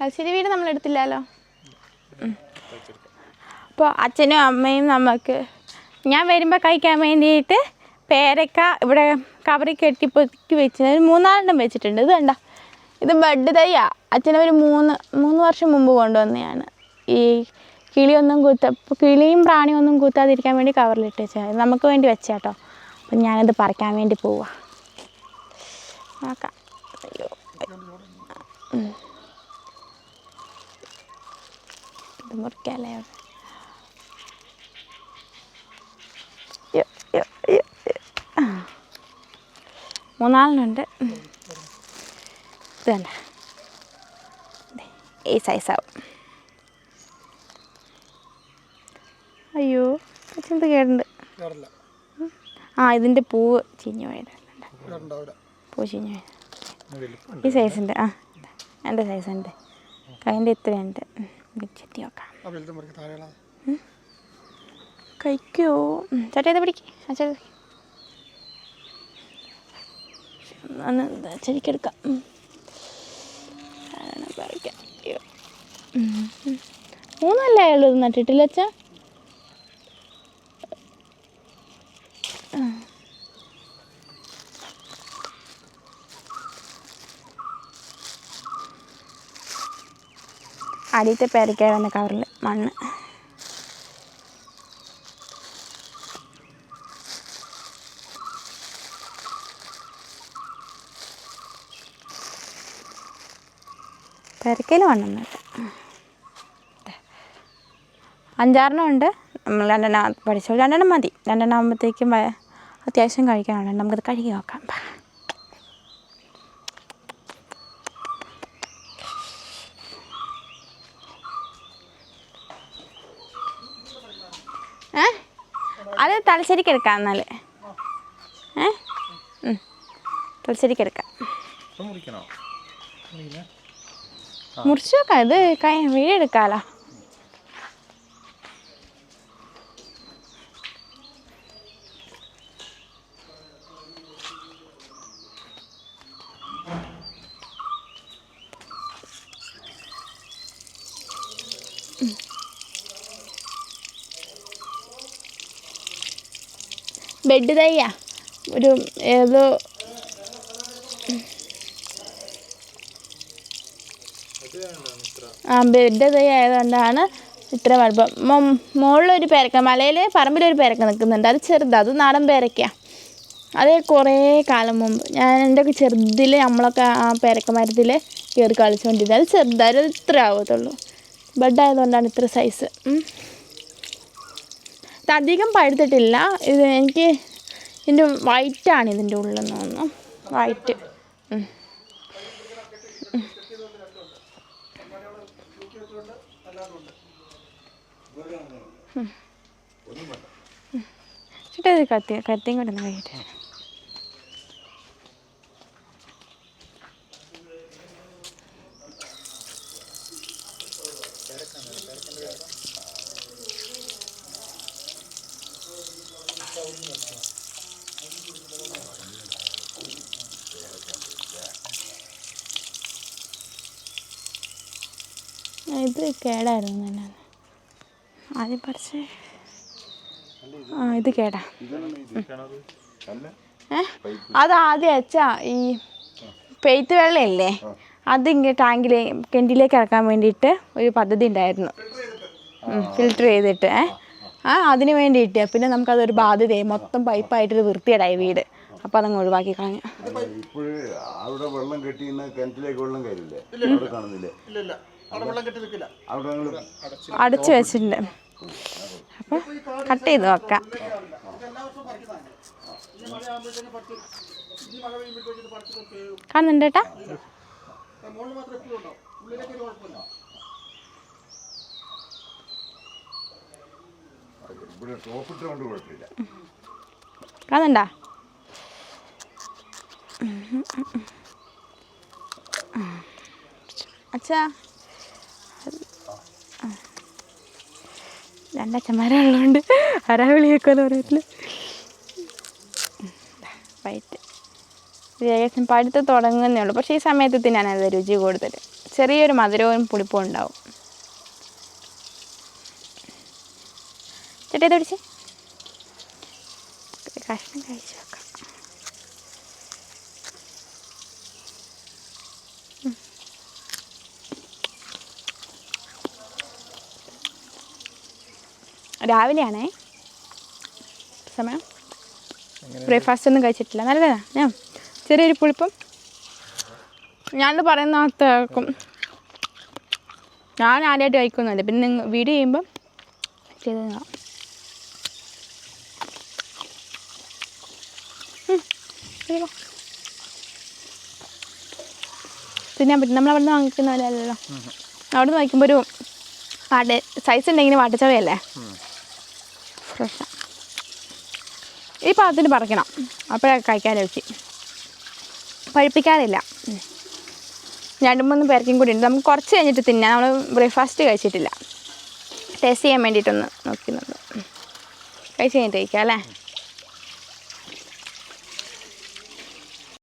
തലശ്ശേരി വീട് നമ്മൾ എടുത്തില്ലല്ലോ അപ്പോൾ അച്ഛനും അമ്മയും നമുക്ക് ഞാൻ വരുമ്പോൾ കഴിക്കാൻ വേണ്ടിയിട്ട് പേരക്ക ഇവിടെ കവറി കെട്ടി പൊതുക്കി വെച്ച് ഒരു മൂന്നാലെണ്ണം വെച്ചിട്ടുണ്ട്. ഇത് കണ്ട ഇത് ബഡ് തയ്യാ അച്ഛനൊരു മൂന്ന് മൂന്ന് വർഷം മുമ്പ് കൊണ്ടുവന്നതാണ്. ഈ കിളിയൊന്നും കുത്ത കിളിയും പ്രാണിയൊന്നും കുത്താതിരിക്കാൻ വേണ്ടി കവറിലിട്ട് വെച്ചാൽ നമുക്ക് വേണ്ടി വെച്ചാട്ടോ അപ്പം ഞാനത് പറിക്കാൻ വേണ്ടി പോവാം. നോക്കാം. അയ്യോ. ഇത് മുറിക്കാല്ലേ. മൂന്നാലിനുണ്ട്. ഇത് ദേ, ഈ സൈസാവും അയ്യോ അച്ഛനത് കേടുണ്ട് ആ ഇതിന്റെ പൂവ് ചീഞ്ഞു പോയത്. കേറുണ്ടോ അവിടെ പൂ ചീഞ്ഞു പോയത്. ഈ സൈസുണ്ട് ആ എന്റെ സൈസുണ്ട് കൈന്റെ ഇത്രയുണ്ട്. ചെത്തി നോക്കാം കഴിക്കോ. ചേട്ടാ ഇത് പിടിക്ക്. ആ ചേട്ടാ. ഒന്ന് ഉം. മൂന്നല്ലേ ഉള്ളൂ നട്ടിട്ടില്ല അച്ഛാ? അടിയത്തെ പേരയ്ക്ക വന്ന കവറിൽ മണ്ണ്. പേരക്കയിൽ മണ്ണൊന്നുമില്ല. അഞ്ചാറെണ്ണം ഉണ്ട്. നമ്മൾ രണ്ടെണ്ണം പഠിച്ചോളൂ രണ്ടെണ്ണം മതി. രണ്ടെണ്ണം ആകുമ്പോഴത്തേക്കും അത്യാവശ്യം കഴിക്കാനുണ്ട് നമുക്കത് കഴുകി നോക്കാം. അത് തലശ്ശേരിക്ക് എടുക്കാം എന്നാൽ ഏ. തലശ്ശേരിക്ക് എടുക്കാം. മുറിച്ചു നോക്കാം ഇത് കൈ ബെഡ് തയ്യാ ഒരു ഏതോ ആ ബെഡ് തൈ ഇത്ര കുഴപ്പം മുകളിലൊരു പേരക്ക മലയിൽ പറമ്പിലൊരു പേരക്ക നിൽക്കുന്നുണ്ട്. അത് ചെറുതാണ് അത് നാടൻ പേരക്കയാണ് അത് കുറേ കാലം മുമ്പ് ഞാൻ എന്റെ ചെറുതിൽ നമ്മളൊക്കെ ആ പേരക്ക മരത്തിൽ കയറി കളിച്ചുകൊണ്ടിരുന്നത് അത് ചെറുതായത് ഇത്ര ആവത്തുള്ളൂ. ബെഡ് ആയതുകൊണ്ടാണ് ഇത്ര സൈസ് അധികം പഴുത്തിട്ടില്ല. ഇത് എനിക്ക് ഇതിന്റെ വൈറ്റാണ് ഇതിന്റെ ഉള്ളെന്ന് തോന്നുന്നു. വൈറ്റ്. ചേട്ടാ ഇത് കത്തി കത്തിയും കൂടെ ഒന്ന് കഴിയട്ടെ. ഇത് കേടായിരുന്നു തന്നെ ആദ്യം പറിച്ച് ആ ഇത് കേടാ. ഏ? അത് ആദ്യം വെച്ചാ ഈ പെയ്ത്ത് വെള്ളമില്ലേ അതിങ്ങനെ ടാങ്കിലെ കിണറ്റിലേക്ക് ഇറക്കാൻ വേണ്ടിയിട്ട് ഒരു പദ്ധതി ഉണ്ടായിരുന്നു. ഫിൽറ്റർ ചെയ്തിട്ട് ഏ? ആ അതിന് വേണ്ടിയിട്ട്. പിന്നെ നമുക്കതൊരു ബാധ്യതയായി. മൊത്തം പൈപ്പായിട്ടൊരു വൃത്തിയേടായി വീട്. അപ്പോൾ അതങ്ങ് ഒഴിവാക്കി കളഞ്ഞു. അവിടെ വെള്ളം കെട്ടി ഇന്ന് കിണറ്റിലേക്ക് വെള്ളം കയറില്ലേ? കാണുന്നില്ലേ? അടച്ചു വെച്ചിട്ടുണ്ട്. അപ്പോൾ കട്ട് ചെയ്ത് നോക്കാം കാണുന്നുണ്ട്? പറിക്കുന്നതാണ് ഈ മഴ ആകുമ്പോഴത്തേക്ക് പറിച്ച് ഈ മഴ പെയ്യുമ്പോഴത്തേക്ക് ഇത് പറിച്ചിട്ട് കാണുന്നുണ്ട് ചേട്ടാ മുകളിൽ മാത്രം എപ്പോഴും ഉണ്ടാവും ഉള്ളിലേക്ക് ഒരു കുഴപ്പമില്ല ഇവിടെ ടോപ്പിട്ട് കൊണ്ട് കുഴപ്പമില്ല കാണുന്നുണ്ടാ അച്ഛാ രണ്ടച്ഛന്മാരുള്ളതുകൊണ്ട് ആരാ വിളിയേക്കുമെന്ന് പറയത്തില്ല വൈറ്റ് ഏകദേശം പഴുത്ത് തുടങ്ങുന്നേ ഉള്ളൂ. പക്ഷേ ഈ സമയത്ത് തിന്നാനത് രുചി കൂടുതൽ. ചെറിയൊരു മധുരവും പുളിപ്പും ഉണ്ടാവും. ചേട്ടാ ഇത് പിടിച്ച് കഷ്ണം കഴിച്ചു? രാവിലെയാണേ. സമയം. ബ്രേക്ക്ഫാസ്റ്റ് ഒന്നും കഴിച്ചിട്ടില്ല. നല്ലതാ ഞാൻ ചെറിയൊരു പുളിപ്പം. ഞാൻ പറയുന്ന കേൾക്കും ഞാൻ ആദ്യമായിട്ട് കഴിക്കുന്നില്ല പിന്നെ നിങ്ങൾ വീഡിയോ ചെയ്യുമ്പം ചെയ്ത് തിന്നാൻ പറ്റും. നമ്മൾ അവിടെ നിന്ന് വാങ്ങിക്കുന്ന അവിടെ നിന്ന് വാങ്ങിക്കുമ്പോൾ ഒരു വാട്ട സൈസ് ഉണ്ടെങ്കിൽ വാട്ടച്ചവയല്ലേ ഫ്രഷ്. ഈ പാകത്തിന് പറിക്കണം. അപ്പോഴേ കഴിക്കാൻ രുചി പഴുപ്പിക്കാറില്ല. രണ്ട് മൂന്ന് പേർക്കും കൂടി ഉണ്ട്. നമുക്ക് കുറച്ച് കഴിഞ്ഞിട്ട് തിന്നാം. നമ്മൾ ബ്രേക്ക്ഫാസ്റ്റ് കഴിച്ചിട്ടില്ല. ടേസ്റ്റ് ചെയ്യാൻ വേണ്ടിയിട്ടൊന്ന് നോക്കുന്നുണ്ട്. കഴിച്ച് കഴിഞ്ഞിട്ട് കഴിക്കാം അല്ലേ?